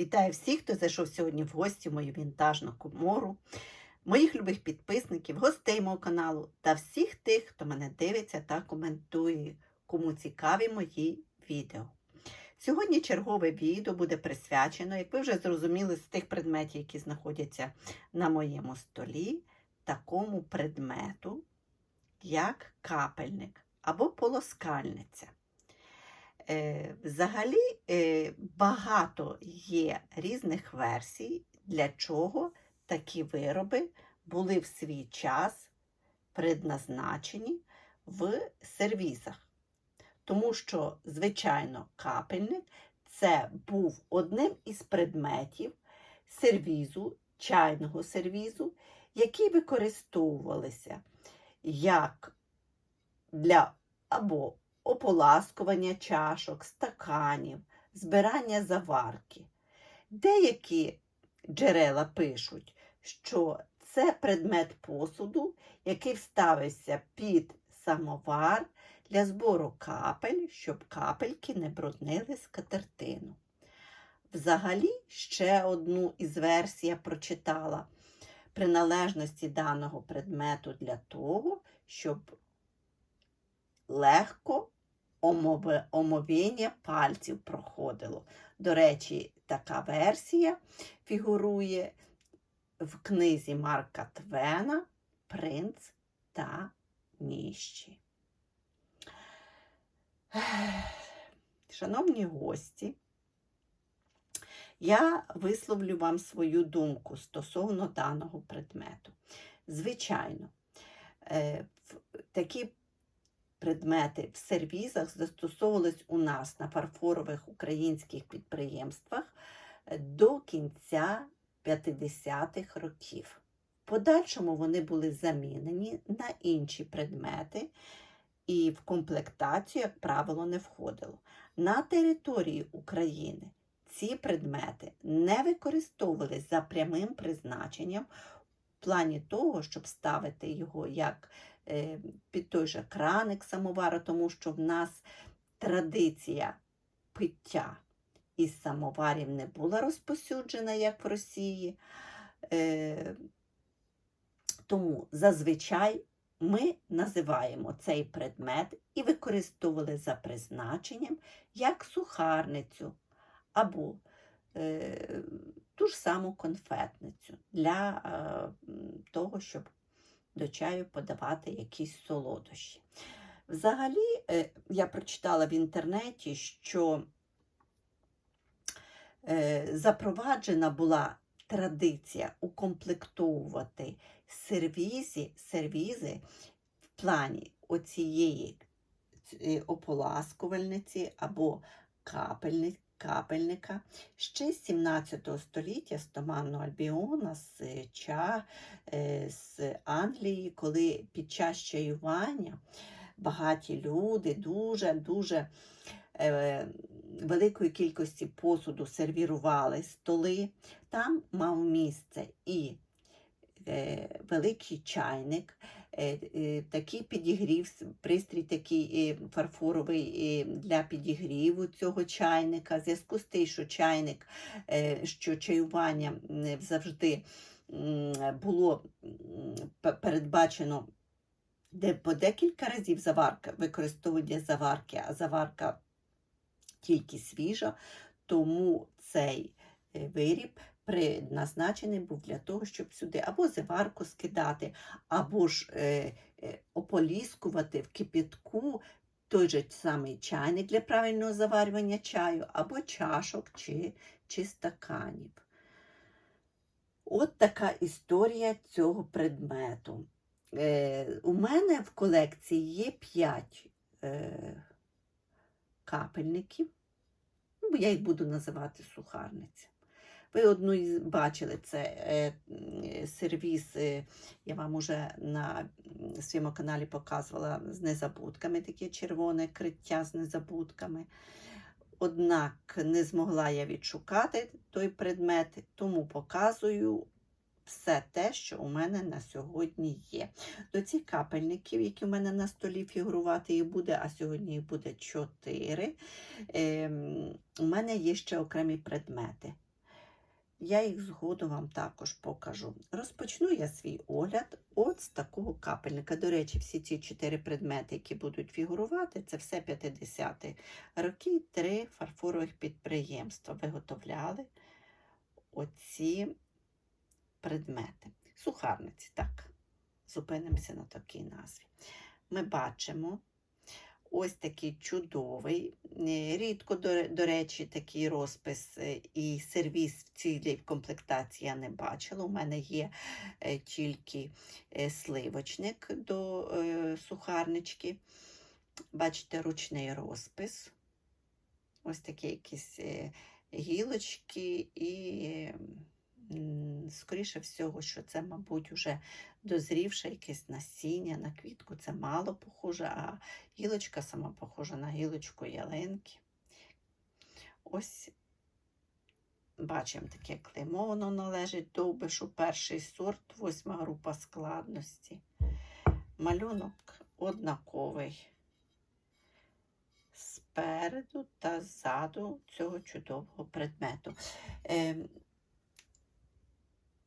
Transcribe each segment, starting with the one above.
Вітаю всіх, хто зайшов сьогодні в гості в мою вінтажну комору, моїх любих підписників, гостей мого каналу та всіх тих, хто мене дивиться та коментує, кому цікаві мої відео. Сьогодні чергове відео буде присвячено, як ви вже зрозуміли, з тих предметів, які знаходяться на моєму столі, такому предмету, як капельник або полоскальниця. Е, Взагалі е, багато є різних версій, для чого такі вироби були в свій час предназначені в сервізах. Тому що, звичайно, капельник це був одним із предметів сервізу, чайного сервізу, які використовувалися як для або ополаскування чашок, стаканів, збирання заварки. Деякі джерела пишуть, що це предмет посуду, який вставився під самовар для збору капель, щоб капельки не бруднили скатертину. Взагалі, ще одну із версій я прочитала приналежності даного предмету для того, щоб легко омовіння пальців проходило. До речі, така версія фігурує в книзі Марка Твена Принц та ніщі. Шановні гості, я висловлю вам свою думку стосовно даного предмету. Звичайно, е, такі предмети в сервізах застосовувались у нас на фарфорових українських підприємствах е, до кінця 50-х років. В подальшому вони були замінені на інші предмети і в комплектацію, як правило, не входило. На території України ці предмети не використовувались за прямим призначенням в плані того, щоб ставити його як під той же краник самовара, тому що в нас традиція пиття із самоварів не була розпосюджена, як в Росії. Е, Тому зазвичай ми називаємо цей предмет і використовували за призначенням як сухарницю або е, ту ж саму конфетницю для е, того, щоб до чаю подавати якісь солодощі. Взагалі, е, я прочитала в інтернеті, що е, запроваджена була традиція укомплектовувати сервізі, сервізи в плані оцієї е, ополаскувальниці або капельни, капельника ще з 17 століття з Томанного Альбіона, з Ча, е, з Англії, коли під час чаювання багаті люди дуже-дуже е, великої кількості посуду сервірували столи. Там мав місце і е, великий чайник, такий підігрів, пристрій такий е, фарфоровий е, для підігріву цього чайника. В зв'язку з тим, що чайник, е, що чаювання завжди було передбачено де по декілька разів заварка використовує заварки, а заварка тільки свіжа, тому цей виріб предназначений був для того, щоб сюди або заварку скидати, або ж е, е, ополіскувати в кипятку той же самий чайник для правильного заварювання чаю, або чашок чи, чи стаканів. От така історія цього предмету. Е, у мене в колекції є 5 е, капельників. Ну, я їх буду називати сухарниця. Ви одну бачили, це е, сервіс, е, я вам уже на своєму каналі показувала з незабудками, таке червоне криття з незабудками. Однак не змогла я відшукати той предмет, тому показую все те, що у мене на сьогодні є. До цих капельників, які у мене на столі фігурувати їх буде, а сьогодні їх буде 4, ем, у мене є ще окремі предмети. Я їх згодом вам також покажу. Розпочну я свій огляд от з такого капельника. До речі, всі ці чотири предмети, які будуть фігурувати, це все 50-ті роки. Три фарфорових підприємства виготовляли оці предмети. Сухарниці, так. Зупинимося на такій назві. Ми бачимо ось такий чудовий, е, рідко, до, речі, такий розпис е, і сервіс в цілій комплектації я не бачила. У мене є е, тільки сливочник до сухарнички. Бачите, ручний розпис. Ось такі якісь гілочки і, скоріше всього, що це, мабуть, уже дозрівше якесь насіння на квітку. Це мало похоже, а гілочка сама похожа на гілочку ялинки. Ось бачимо таке клеймо, воно належить довбишу, перший сорт, восьма група складності. Малюнок однаковий спереду та ззаду цього чудового предмету. Е,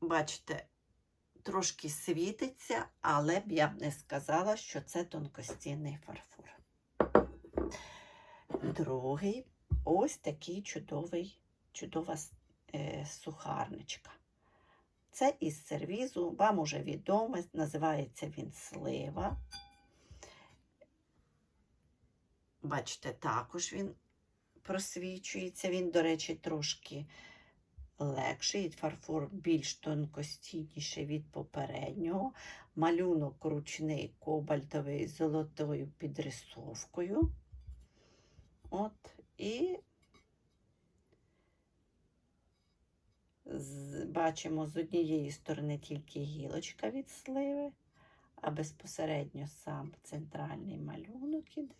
бачите, трошки світиться, але б я б не сказала, що це тонкостінний фарфор. Другий ось такий чудовий, чудова е, сухарничка. Це із сервізу, вам уже відомо, називається він слива. Бачите, також він просвічується. Він, до речі, трошки легший. Фарфор більш тонкостійніший від попереднього. Малюнок ручний кобальтовий з золотою підрисовкою. От, і бачимо з однієї сторони тільки гілочка від сливи, а безпосередньо сам центральний малюнок іде.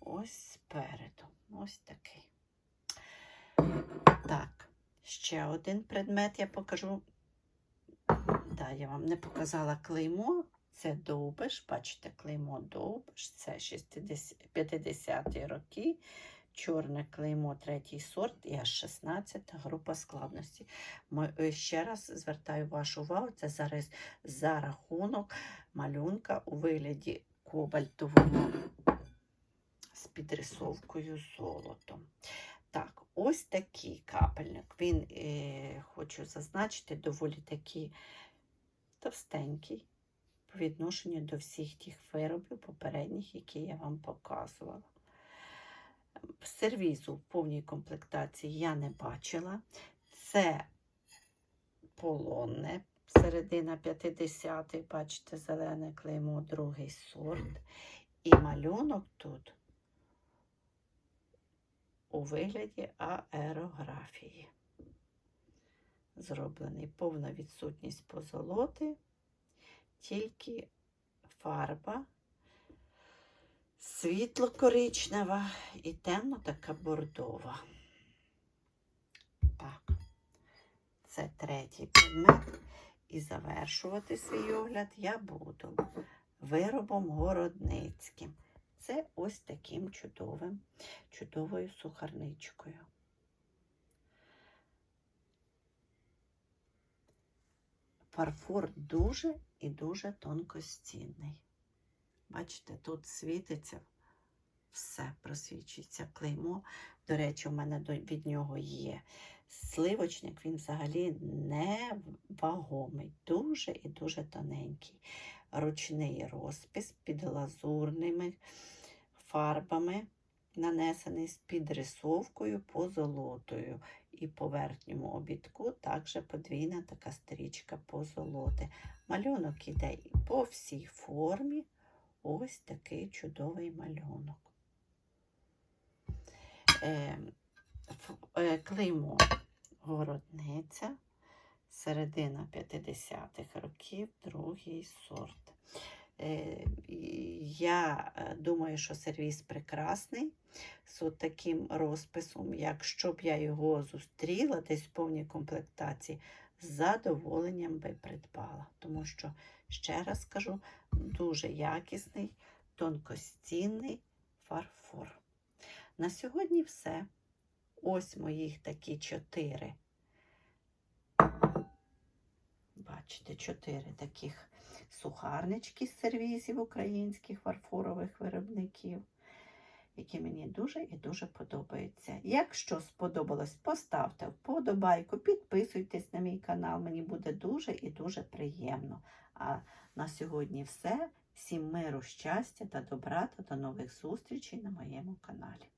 Ось спереду. Ось такий. Так, ще один предмет я покажу. Да, я вам не показала клеймо. Це довбиш. Бачите, клеймо довбиш. Це 50-ті роки. Чорне клеймо, третій сорт і аж 16 група складності. Е, ще раз звертаю вашу увагу, це зараз за рахунок малюнка у вигляді кобальтового з підрисовкою золотом. Так, ось такий капельник. Він, е, хочу зазначити, доволі такий товстенький по відношенню до всіх тих виробів попередніх, які я вам показувала. Сервізу в повній комплектації я не бачила. Це полонне, середина 50-ї, бачите, зелене клеймо, другий сорт. І малюнок тут у вигляді аерографії. Зроблений повна відсутність позолоти, тільки фарба світло-коричнева і темно така бордова. Так, це третій предмет. І завершувати свій огляд я буду виробом городницьким. Це ось таким чудовим, чудовою сухарничкою. Фарфор дуже і дуже тонкостінний. Бачите, тут світиться, все просвічується клеймо. До речі, у мене від нього є сливочник, він взагалі не вагомий, дуже і дуже тоненький. Ручний розпис під лазурними фарбами, нанесений з підрисовкою позолотою. І по верхньому обідку також подвійна така стрічка позолоти. Малюнок іде і по всій формі. Ось такий чудовий малюнок. Е, е, клеймо городниця, середина 50-х років, другий сорт. Е, я думаю, що сервіс прекрасний з таким розписом. Якщо б я його зустріла десь в повній комплектації, з задоволенням би придбала. Тому що, ще раз кажу, дуже якісний, тонкостінний фарфор. На сьогодні все. Ось моїх такі чотири бачите, чотири таких сухарнички з сервізів українських фарфорових виробників, які мені дуже і дуже подобаються. Якщо сподобалось, поставте вподобайку, підписуйтесь на мій канал, мені буде дуже і дуже приємно. А на сьогодні все. Всім миру, щастя та добра та до нових зустрічей на моєму каналі.